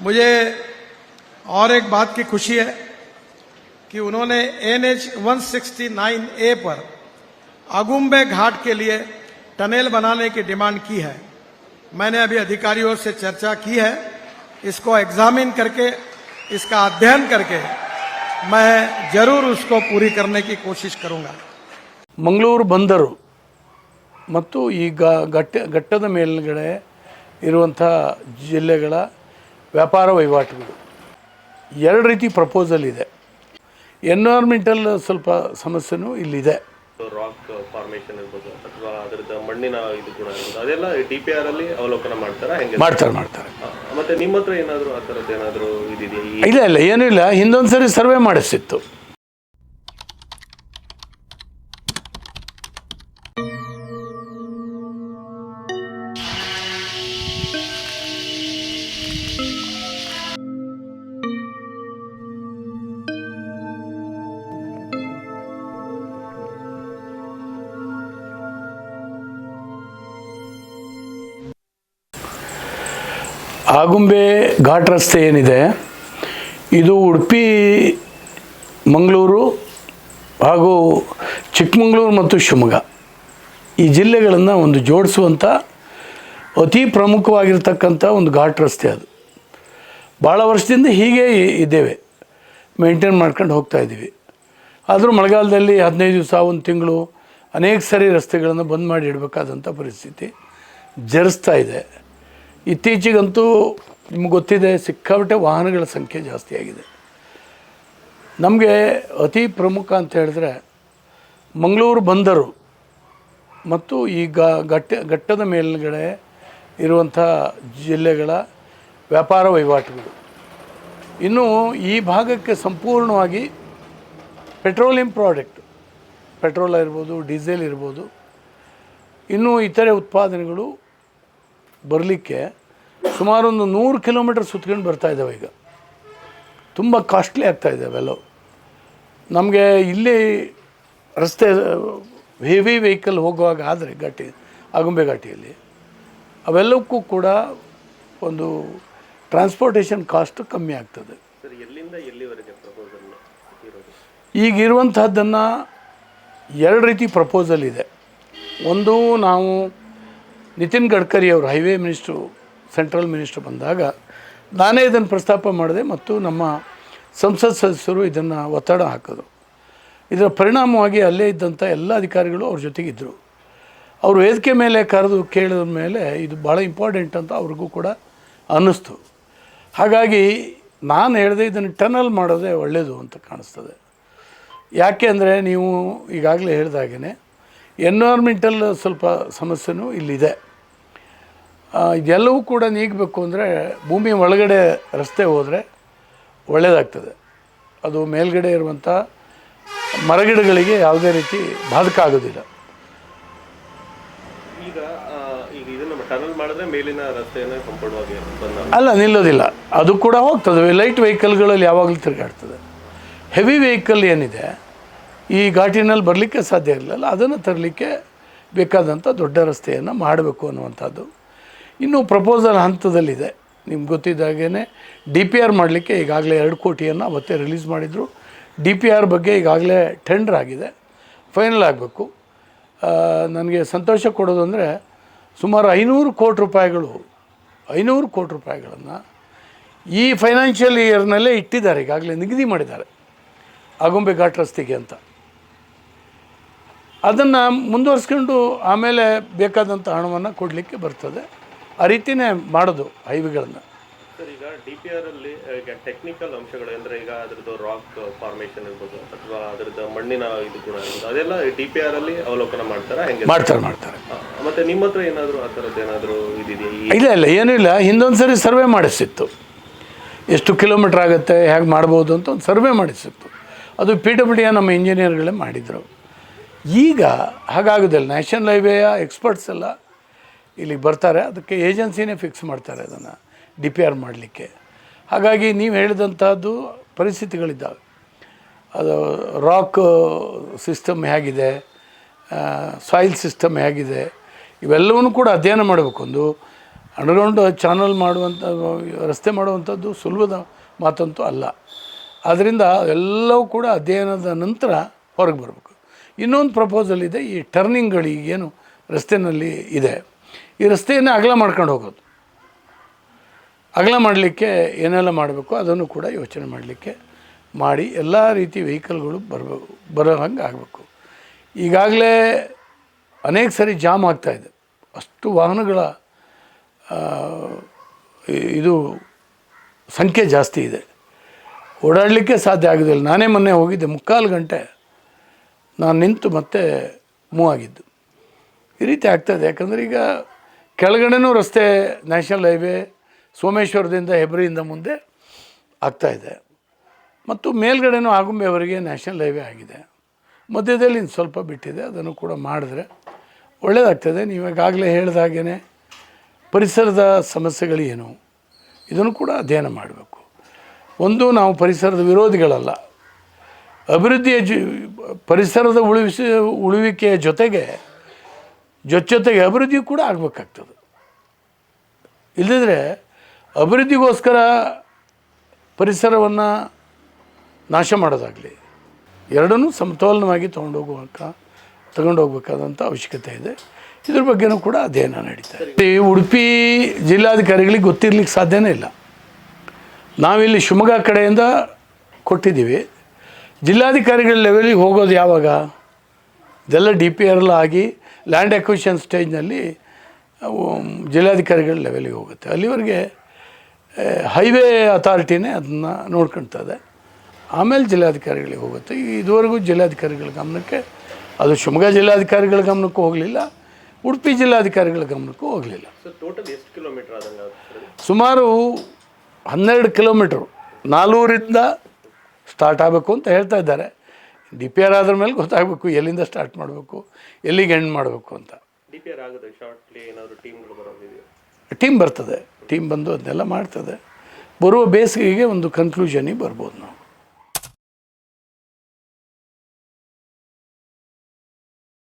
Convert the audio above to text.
मुझे और एक बात की खुशी है कि उन्होंने एन एच वन ए पर अगुम्बे घाट के लिए टनल बनाने की डिमांड की है मैंने अभी अधिकारियों से चर्चा की है इसको एग्जामिन करके इसका अध्ययन करके मैं जरूर उसको पूरी करने की कोशिश करूंगा ಮಂಗಳೂರು ಬಂದರು ಮತ್ತು ಈ ಗ- ಘಟ್ಟ ಘಟ್ಟದ ಮೇಲ್ಗಡೆ ಇರುವಂಥ ಜಿಲ್ಲೆಗಳ ವ್ಯಾಪಾರ ವಹಿವಾಟುಗಳು. ಎರಡು ರೀತಿ ಪ್ರಪೋಸಲ್ ಇದೆ. ಎನ್ವೈರ್ಮೆಂಟಲ್ ಸ್ವಲ್ಪ ಸಮಸ್ಯೆನೂ ಇಲ್ಲಿದೆ. ರಾಕ್ ಫಾರ್ಮೇಷನ್ ಇರ್ಬೋದು ಅಥವಾ ಅದರದ ಮಣ್ಣಿನ ಇದು ಕೂಡ ಇರ್ಬೋದು ಅದೆಲ್ಲ ಡಿ ಪಿ ಆರ್ ಅಲ್ಲಿ ಅವಲೋಕನ ಮಾಡ್ತಾರೆ? ಹೆಂಗೆ ಮಾಡ್ತಾರೆ ಮಾಡ್ತಾರೆ. ಮತ್ತೆ ನಿಮ್ಮ ಹತ್ರ ಏನಾದರೂ ಆ ಥರದ್ದು ಏನಾದರೂ ಇದಿದೆಯಾ ಇಲ್ಲ ಇಲ್ಲ ಏನೂ ಇಲ್ಲ. ಹಿಂದೊಂದು ಸರಿ ಸರ್ವೆ ಮಾಡಿಸಿತ್ತು ಆಗುಂಬೆ ಘಾಟ್ ರಸ್ತೆ ಏನಿದೆ, ಇದು ಉಡುಪಿ, ಮಂಗಳೂರು ಹಾಗೂ ಚಿಕ್ಕಮಗಳೂರು ಮತ್ತು ಶಿವಮೊಗ್ಗ. ಈ ಜಿಲ್ಲೆಗಳನ್ನು ಒಂದು ಜೋಡಿಸುವಂಥ ಅತಿ ಪ್ರಮುಖವಾಗಿರ್ತಕ್ಕಂಥ ಒಂದು ಘಾಟ್ ರಸ್ತೆ ಅದು. ಭಾಳ ವರ್ಷದಿಂದ ಹೀಗೆ ಇದ್ದೇವೆ. ಮೇಂಟೈನ್ ಮಾಡ್ಕೊಂಡು ಹೋಗ್ತಾ ಇದ್ದೀವಿ. ಆದರೂ ಮಳೆಗಾಲದಲ್ಲಿ ಹದಿನೈದು ದಿವಸ, ಒಂದು ತಿಂಗಳು ಅನೇಕ ಸರಿ ರಸ್ತೆಗಳನ್ನು ಬಂದ್ ಮಾಡಿ ಇಡಬೇಕಾದಂಥ ಪರಿಸ್ಥಿತಿ ಜರಿಸ್ತಾ ಇದೆ. ಇತ್ತೀಚೆಗಂತೂ ನಿಮ್ಗೆ ಗೊತ್ತಿದೆ, ಸಿಕ್ಕಾಪಟ್ಟೆ ವಾಹನಗಳ ಸಂಖ್ಯೆ ಜಾಸ್ತಿ ಆಗಿದೆ. ನಮಗೆ ಅತಿ ಪ್ರಮುಖ ಅಂತ ಹೇಳಿದ್ರೆ ಮಂಗಳೂರು ಬಂದರು ಮತ್ತು ಈ ಘಟ್ಟ, ಘಟ್ಟದ ಮೇಲ್ಗಡೆ ಇರುವಂಥ ಜಿಲ್ಲೆಗಳ ವ್ಯಾಪಾರ ವಹಿವಾಟುಗಳು. ಇನ್ನು ಈ ಭಾಗಕ್ಕೆ ಸಂಪೂರ್ಣವಾಗಿ ಪೆಟ್ರೋಲಿಯಂ ಪ್ರಾಡಕ್ಟ್, ಪೆಟ್ರೋಲ್ ಇರ್ಬೋದು ಡೀಸೆಲ್ ಇರ್ಬೋದು, ಇನ್ನೂ ಇತರೆ ಉತ್ಪಾದನೆಗಳು ಬರಲಿಕ್ಕೆ ಸುಮಾರು ಒಂದು ನೂರು ಕಿಲೋಮೀಟರ್ ಸುತ್ಕೊಂಡು ಬರ್ತಾ ಇದ್ದಾವೆ ಈಗ. ತುಂಬ ಕಾಸ್ಟ್ಲಿ ಆಗ್ತಾ ಇದೆ ಅವೆಲ್ಲವು. ನಮಗೆ ಇಲ್ಲಿ ರಸ್ತೆ ಹೆವಿ ವೆಹಿಕಲ್ ಹೋಗುವಾಗ ಆದರೆ ಘಾಟಿ ಆಗುಂಬೆ ಘಾಟಿಯಲ್ಲಿ ಅವೆಲ್ಲಕ್ಕೂ ಕೂಡ ಒಂದು ಟ್ರಾನ್ಸ್ಪೋರ್ಟೇಷನ್ ಕಾಸ್ಟ್ ಕಮ್ಮಿ ಆಗ್ತದೆ. ಇರೋದು? ಈಗಿರುವಂಥದ್ದನ್ನು ಎರಡು ರೀತಿ ಪ್ರಪೋಸಲ್ ಇದೆ. ಒಂದು ನಾವು ನಿತಿನ್ ಗಡ್ಕರಿ ಅವರು ಹೈವೇ ಮಿನಿಸ್ಟ್ರು, ಸೆಂಟ್ರಲ್ ಮಿನಿಸ್ಟ್ರು ಬಂದಾಗ ನಾನೇ ಇದನ್ನು ಪ್ರಸ್ತಾಪ ಮಾಡಿದೆ ಮತ್ತು ನಮ್ಮ ಸಂಸತ್ ಸದಸ್ಯರು ಇದನ್ನು ಒತ್ತಡ ಹಾಕೋದು ಇದರ ಪರಿಣಾಮವಾಗಿ ಅಲ್ಲೇ ಇದ್ದಂಥ ಎಲ್ಲ ಅಧಿಕಾರಿಗಳು ಅವ್ರ ಜೊತೆಗಿದ್ದರು ಅವರು ವೇದಿಕೆ ಮೇಲೆ ಕರೆದು ಕೇಳಿದ ಮೇಲೆ ಇದು ಭಾಳ ಇಂಪಾರ್ಟೆಂಟ್ ಅಂತ ಅವ್ರಿಗೂ ಕೂಡ ಅನ್ನಿಸ್ತು. ಹಾಗಾಗಿ ನಾನು ಹೇಳಿದೆ ಇದನ್ನು ಟನಲ್ ಮಾಡೋದೇ ಒಳ್ಳೆಯದು ಅಂತ ಕಾಣಿಸ್ತದೆ. ಯಾಕೆ ಅಂದರೆ ನೀವು ಈಗಾಗಲೇ ಹೇಳಿದಾಗೇ ಎನ್ವೈರ್ಮೆಂಟಲ್ ಸ್ವಲ್ಪ ಸಮಸ್ಯೆನೂ ಇಲ್ಲಿದೆ. ಇದೆಲ್ಲವೂ ಕೂಡ ನೀಗಬೇಕು ಅಂದರೆ ಭೂಮಿ ಒಳಗಡೆ ರಸ್ತೆ ಹೋದರೆ ಒಳ್ಳೆಯದಾಗ್ತದೆ ಅದು ಮೇಲ್ಗಡೆ ಇರುವಂಥ ಮರಗಿಡಗಳಿಗೆ ಯಾವುದೇ ರೀತಿ ಬಾಧಕ ಆಗೋದಿಲ್ಲ. ಅಲ್ಲ ನಿಲ್ಲೋದಿಲ್ಲ. ಅದು ಕೂಡ ಹೋಗ್ತದೆ. ಲೈಟ್ ವೆಹಿಕಲ್ಗಳಲ್ಲಿ ಯಾವಾಗಲೂ ತಿರುಗಾಡ್ತದೆ. ಹೆವಿ ವೆಹಿಕಲ್ ಏನಿದೆ ಈ ಘಾಟಿನಲ್ಲಿ ಬರಲಿಕ್ಕೆ ಸಾಧ್ಯ ಇರಲಿಲ್ಲ. ಅದನ್ನು ತರಲಿಕ್ಕೆ ಬೇಕಾದಂಥ ದೊಡ್ಡ ರಸ್ತೆಯನ್ನು ಮಾಡಬೇಕು ಅನ್ನುವಂಥದ್ದು. ಇನ್ನು ಪ್ರಪೋಸಲ್ ಹಂತದಲ್ಲಿದೆ. ನಿಮ್ಗೆ ಗೊತ್ತಿದ್ದಾಗೇ ಡಿ ಪಿ ಆರ್ ಮಾಡಲಿಕ್ಕೆ ಈಗಾಗಲೇ ಎರಡು ಕೋಟಿಯನ್ನು ಅವತ್ತೇ ರಿಲೀಸ್ ಮಾಡಿದರು. ಡಿ ಪಿ ಆರ್ ಬಗ್ಗೆ ಈಗಾಗಲೇ ಟೆಂಡರ್ ಆಗಿದೆ. ಫೈನಲ್ ಆಗಬೇಕು. ನನಗೆ ಸಂತೋಷ ಕೊಡೋದು ಅಂದರೆ ಸುಮಾರು ಐನೂರು ಕೋಟಿ ರೂಪಾಯಿಗಳು, ಐನೂರು ಕೋಟಿ ರೂಪಾಯಿಗಳನ್ನು ಈ ಫೈನಾನ್ಷಿಯಲ್ ಇಯರ್ನಲ್ಲೇ ಇಟ್ಟಿದ್ದಾರೆ. ಈಗಾಗಲೇ ನಿಗದಿ ಮಾಡಿದ್ದಾರೆ. ಆಗುಂಬೆ ಘಾಟ್ ರಸ್ತೆಗೆ ಅಂತ. ಅದನ್ನು ಮುಂದುವರಿಸ್ಕೊಂಡು ಆಮೇಲೆ ಬೇಕಾದಂಥ ಹಣವನ್ನು ಕೊಡಲಿಕ್ಕೆ ಬರ್ತದೆ. ಆ ರೀತಿಯೇ ಮಾಡೋದು ಹೈವೇಗಳನ್ನು. ಸರ್ ಈಗ ಡಿ ಪಿ ಆರ್ ಅಲ್ಲಿ ಈಗ ಟೆಕ್ನಿಕಲ್ ಅಂಶಗಳು ಅಂದ್ರೆ ಈಗ ಅದರದ್ದು ರಾಕ್ ಫಾರ್ಮೇಶನ್ ಇರ್ಬೋದು ಅಥವಾ ಅದರದ್ದು ಮಣ್ಣಿನ ಇದು ಕೂಡ ಇರ್ಬೋದು ಅದೆಲ್ಲ ಡಿ ಪಿ ಆರ್ ಅಲ್ಲಿ ಅವಲೋಕನ ಮಾಡ್ತಾರೆ? ಹೆಂಗೆ? ಮಾಡ್ತಾರೆ ಮಾಡ್ತಾರೆ. ಮತ್ತೆ ನಿಮ್ಮ ಹತ್ರ ಏನಾದರೂ ಆ ಥರದ್ದು ಏನಾದರೂ ಇದಿದೆಯಾ? ಇಲ್ಲ ಇಲ್ಲ ಏನೂ ಇಲ್ಲ. ಹಿಂದೊಂದು ಸರಿ ಸರ್ವೆ ಮಾಡಿಸಿತ್ತು. ಎಷ್ಟು ಕಿಲೋಮೀಟ್ರ್ ಆಗುತ್ತೆ ಹೇಗೆ ಮಾಡ್ಬೋದು ಅಂತ ಒಂದು ಸರ್ವೆ ಮಾಡಿಸಿತ್ತು. ಅದು ಪಿ ಡಬ್ಲ್ಯೂ ಡಿ ನಮ್ಮ ಇಂಜಿನಿಯರ್ಗಳೇ ಮಾಡಿದರು. ಈಗ ಹಾಗಾಗೋದಿಲ್ಲ. ನ್ಯಾಷನಲ್ ಹೈವೇಯ ಎಕ್ಸ್ಪರ್ಟ್ಸ್ ಎಲ್ಲ ಇಲ್ಲಿಗೆ ಬರ್ತಾರೆ. ಅದಕ್ಕೆ ಏಜೆನ್ಸಿನೇ ಫಿಕ್ಸ್ ಮಾಡ್ತಾರೆ ಅದನ್ನು ಡಿ ಪಿ ಆರ್ ಮಾಡಲಿಕ್ಕೆ. ಹಾಗಾಗಿ ನೀವು ಹೇಳಿದಂಥದ್ದು ಪರಿಸ್ಥಿತಿಗಳಿದ್ದಾವೆ. ಅದು ರಾಕ್ ಸಿಸ್ಟಮ್ ಹೇಗಿದೆ ಸಾಯಿಲ್ ಸಿಸ್ಟಮ್ ಹೇಗಿದೆ, ಇವೆಲ್ಲವನ್ನೂ ಕೂಡ ಅಧ್ಯಯನ ಮಾಡಬೇಕು. ಒಂದು ಅಂಡರ್ಗ್ರೌಂಡ್ ಚಾನಲ್ ಮಾಡುವಂಥ ರಸ್ತೆ ಮಾಡುವಂಥದ್ದು ಸುಲಭದ ಮಾತಂತೂ ಅಲ್ಲ. ಆದ್ದರಿಂದ ಎಲ್ಲವೂ ಕೂಡ ಅಧ್ಯಯನದ ನಂತರ ಹೊರಗೆ ಬರಬೇಕು. ಇನ್ನೊಂದು ಪ್ರಪೋಸಲ್ ಇದೆ, ಈ ಟರ್ನಿಂಗ್ಗಳಿಗೇನು ರಸ್ತೆಯಲ್ಲಿ ಇದೆ. ಈ ರಸ್ತೆಯನ್ನು ಅಗಲ ಮಾಡ್ಕೊಂಡು ಹೋಗೋದು. ಅಗಲ ಮಾಡಲಿಕ್ಕೆ ಏನೆಲ್ಲ ಮಾಡಬೇಕು ಅದನ್ನು ಕೂಡ ಯೋಚನೆ ಮಾಡಲಿಕ್ಕೆ ಮಾಡಿ, ಎಲ್ಲ ರೀತಿ ವೆಹಿಕಲ್ಗಳು ಬರಬೇಕು ಬರೋ ಹಂಗೆ ಆಗಬೇಕು. ಈಗಾಗಲೇ ಅನೇಕ ಸರಿ ಜಾಮ್ ಆಗ್ತಾಯಿದೆ ಅಷ್ಟು ವಾಹನಗಳ ಇದು ಸಂಖ್ಯೆ ಜಾಸ್ತಿ ಇದೆ. ಓಡಾಡಲಿಕ್ಕೆ ಸಾಧ್ಯ ಆಗೋದಿಲ್ಲ. ನಾನೇ ಮೊನ್ನೆ ಹೋಗಿದ್ದೆ, ಮುಕ್ಕಾಲು ಗಂಟೆ ನಾನು ನಿಂತು ಮತ್ತೆ ಮೂವ್ ಆಗಿದ್ದು. ಈ ರೀತಿ ಆಗ್ತದೆ ಯಾಕಂದರೆ ಈಗ ಕೆಳಗಡೆನೂ ರಸ್ತೆ, ನ್ಯಾಷನಲ್ ಹೈವೇ, ಸೋಮೇಶ್ವರದಿಂದ ಹೆಬ್ರಿಯಿಂದ ಮುಂದೆ ಆಗ್ತಾಯಿದೆ ಮತ್ತು ಮೇಲ್ಗಡೆನೂ ಆಗುಂಬೆವರೆಗೆ ನ್ಯಾಷನಲ್ ಹೈವೇ ಆಗಿದೆ. ಮಧ್ಯದಲ್ಲಿ ಇನ್ನು ಸ್ವಲ್ಪ ಬಿಟ್ಟಿದೆ. ಅದನ್ನು ಕೂಡ ಮಾಡಿದ್ರೆ ಒಳ್ಳೆಯದಾಗ್ತದೆ ನೀವು ಈಗಾಗಲೇ ಹೇಳಿದ ಹಾಗೇ ಪರಿಸರದ ಸಮಸ್ಯೆಗಳು ಏನು? ಇದನ್ನು ಕೂಡ ಅಧ್ಯಯನ ಮಾಡಬೇಕು. ಒಂದು, ನಾವು ಪರಿಸರದ ವಿರೋಧಿಗಳಲ್ಲ. ಅಭಿವೃದ್ಧಿಯ ಜಿ, ಪರಿಸರದ ಉಳಿಸಿ ಉಳುವಿಕೆಯ ಜೊತೆಗೆ ಜೊತೆಗೆ ಅಭಿವೃದ್ಧಿ ಕೂಡ ಆಗಬೇಕಾಗ್ತದೆ. ಇಲ್ಲದಿದ್ದರೆ ಅಭಿವೃದ್ಧಿಗೋಸ್ಕರ ಪರಿಸರವನ್ನು ನಾಶ ಮಾಡೋದಾಗಲಿ, ಎರಡನ್ನೂ ಸಮತೋಲನವಾಗಿ ತೊಗೊಂಡೋಗುವಂಥ ತಗೊಂಡೋಗ್ಬೇಕಾದಂಥ ಅವಶ್ಯಕತೆ ಇದೆ. ಇದ್ರ ಬಗ್ಗೆನೂ ಕೂಡ ಅಧ್ಯಯನ ನಡೀತಾ ಇದೆ. ಈ ಉಡುಪಿ ಜಿಲ್ಲಾಧಿಕಾರಿಗಳಿಗೆ ಗೊತ್ತಿರ್ಲಿಕ್ಕೆ ಸಾಧ್ಯನೇ ಇಲ್ಲ. ನಾವಿಲ್ಲಿ ಶಿವಮೊಗ್ಗ ಕಡೆಯಿಂದ ಕೊಟ್ಟಿದ್ದೀವಿ. ಜಿಲ್ಲಾಧಿಕಾರಿಗಳ ಲೆವೆಲಿಗೆ ಹೋಗೋದು ಯಾವಾಗ? ಇದೆಲ್ಲ ಡಿ ಪಿ ಆರ್ ಆಗಿ ಲ್ಯಾಂಡ್ ಎಕ್ವಿಷನ್ ಸ್ಟೇಜ್ನಲ್ಲಿ ಜಿಲ್ಲಾಧಿಕಾರಿಗಳ ಲೆವೆಲಿಗೆ ಹೋಗುತ್ತೆ. ಅಲ್ಲಿವರೆಗೆ ಹೈವೇ ಅಥಾರಿಟಿನೇ ಅದನ್ನು ನೋಡ್ಕೊಳ್ತದೆ ಆಮೇಲೆ ಜಿಲ್ಲಾಧಿಕಾರಿಗಳಿಗೆ ಹೋಗುತ್ತೆ. ಇದುವರೆಗೂ ಜಿಲ್ಲಾಧಿಕಾರಿಗಳ ಗಮನಕ್ಕೆ ಅದು ಶಿವಮೊಗ್ಗ ಜಿಲ್ಲಾಧಿಕಾರಿಗಳ ಗಮನಕ್ಕೂ ಹೋಗಲಿಲ್ಲ. ಉಡುಪಿ ಜಿಲ್ಲಾಧಿಕಾರಿಗಳ ಗಮನಕ್ಕೂ ಹೋಗಲಿಲ್ಲ. ಟೋಟಲ್ ಎಷ್ಟು ಕಿಲೋಮೀಟರ್ ಆದಂಗೆ ಸರ್? ಸುಮಾರು ಹನ್ನೆರಡು ಕಿಲೋಮೀಟ್ರು ನಾಲ್ನೂರಿಂದ ಸ್ಟಾರ್ಟ್ ಆಗಬೇಕು ಅಂತ ಹೇಳ್ತಾ ಇದ್ದಾರೆ. ಡಿ ಪಿ ಆರ್ ಆದ್ರ ಮೇಲೆ ಗೊತ್ತಾಗಬೇಕು ಎಲ್ಲಿಂದ ಸ್ಟಾರ್ಟ್ ಮಾಡಬೇಕು ಎಲ್ಲಿಗೆ ಎಂಡ್ ಮಾಡಬೇಕು ಅಂತ. ಟೀಮ್ ಬರ್ತದೆ. ಟೀಮ್ ಬಂದು ಅದನ್ನೆಲ್ಲ ಮಾಡ್ತದೆ. ಬರುವ ಬೇಸಿಗೆಗೆ ಒಂದು ಕನ್ಕ್ಲೂಷನಿಗೆ ಬರ್ಬೋದು ನಾವು.